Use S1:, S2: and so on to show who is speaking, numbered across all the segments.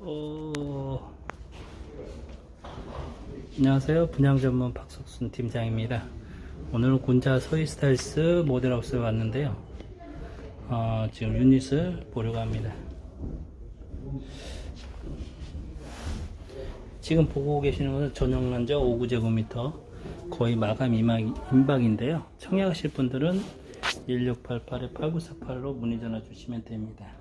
S1: 어... 안녕하세요. 분양 전문 박석순 팀장입니다. 오늘은 군자 서희스타일스 모델하우스에 왔는데요. 어, 지금 유닛을 보려고 합니다. 지금 보고 계시는 것은 전용 면적 5구제곱미터 거의 마감 임박, 임박인데요. 청약하실 분들은 1688에 8948로 문의 전화 주시면 됩니다.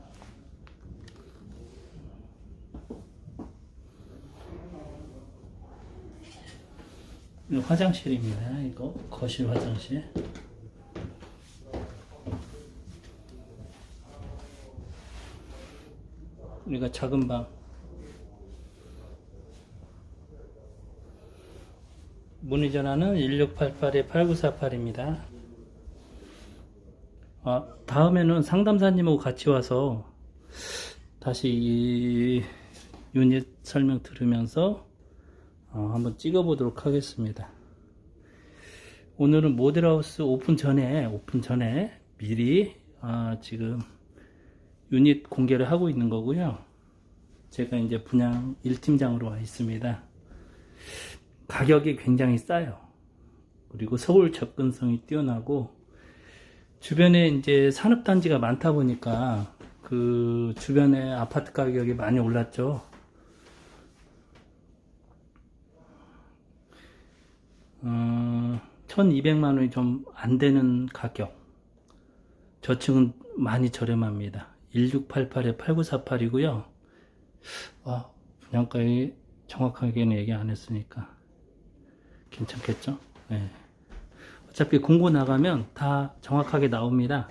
S1: 화장실입니다. 이거 거실 화장실. 우리가 작은 방. 문의 전화는 1688에 8948입니다. 아, 다음에는 상담사님하고 같이 와서 다시 이 유닛 설명 들으면서 어, 한번 찍어 보도록 하겠습니다. 오늘은 모델하우스 오픈 전에 오픈 전에 미리 아, 지금 유닛 공개를 하고 있는 거고요. 제가 이제 분양 1팀장으로 와 있습니다. 가격이 굉장히 싸요. 그리고 서울 접근성이 뛰어나고 주변에 이제 산업단지가 많다 보니까 그 주변에 아파트 가격이 많이 올랐죠. 어, 1200만 원이 좀 안 되는 가격. 저층은 많이 저렴합니다. 1688에 8948이고요. 아, 분양가에 정확하게는 얘기 안 했으니까 괜찮겠죠? 네. 어차피 공고 나가면 다 정확하게 나옵니다.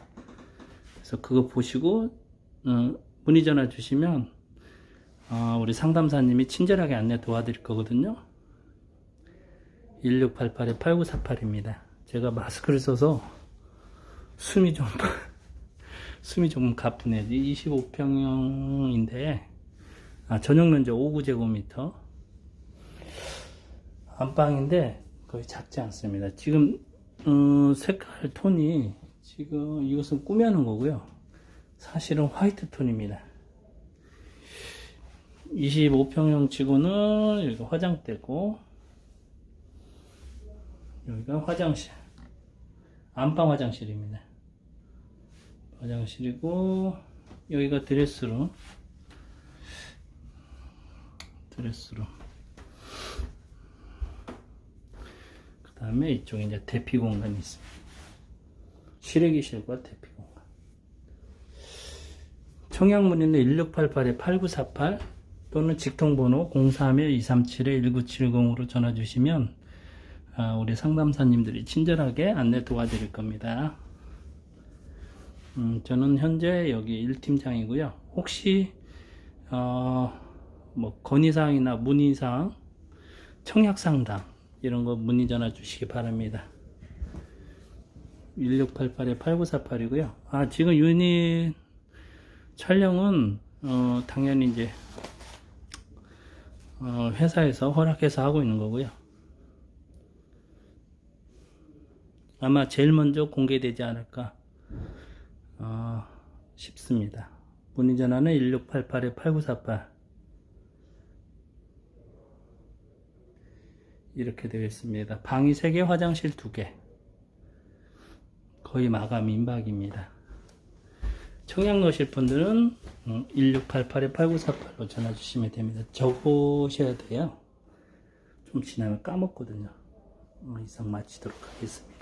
S1: 그래서 그거 보시고 어, 문의 전화 주시면 어, 우리 상담사님이 친절하게 안내 도와드릴 거거든요. 1688에 8948입니다. 제가 마스크를 써서 숨이 좀 숨이 조금 가쁘네요. 25평형인데 아, 전용 면적 5구제곱미터 안방인데 거의 작지 않습니다. 지금 어, 색깔 톤이 지금 이것은 꾸며놓은 거고요. 사실은 화이트 톤입니다. 25평형 치고는 화장대고 여기가 화장실 안방 화장실입니다. 화장실이고 여기가 드레스룸 드레스룸 그 다음에 이쪽에 이제 대피 공간이 있습니다. 실외기실과 대피 공간. 청약문의는 1688에 8948 또는 직통번호 031-237-1970으로 전화 주시면 아, 우리 상담사님들이 친절하게 안내 도와드릴 겁니다. 음, 저는 현재 여기 1팀장이고요. 혹시 어, 뭐 건의사항이나 문의사항, 청약상담 이런 거 문의 전화 주시기 바랍니다. 1688에 8948이고요. 아, 지금 유닛 촬영은 어, 당연히 이제 어, 회사에서 허락해서 하고 있는 거고요. 아마 제일 먼저 공개되지 않을까 어, 싶습니다. 문의 전화는 1688에 8948 이렇게 되어 있습니다. 방이 3개, 화장실 2개. 거의 마감 임박입니다. 청약 넣으실 분들은 1688에 8948로 전화 주시면 됩니다. 적으셔야 돼요. 좀 지나면 까먹거든요. 어, 이상 마치도록 하겠습니다.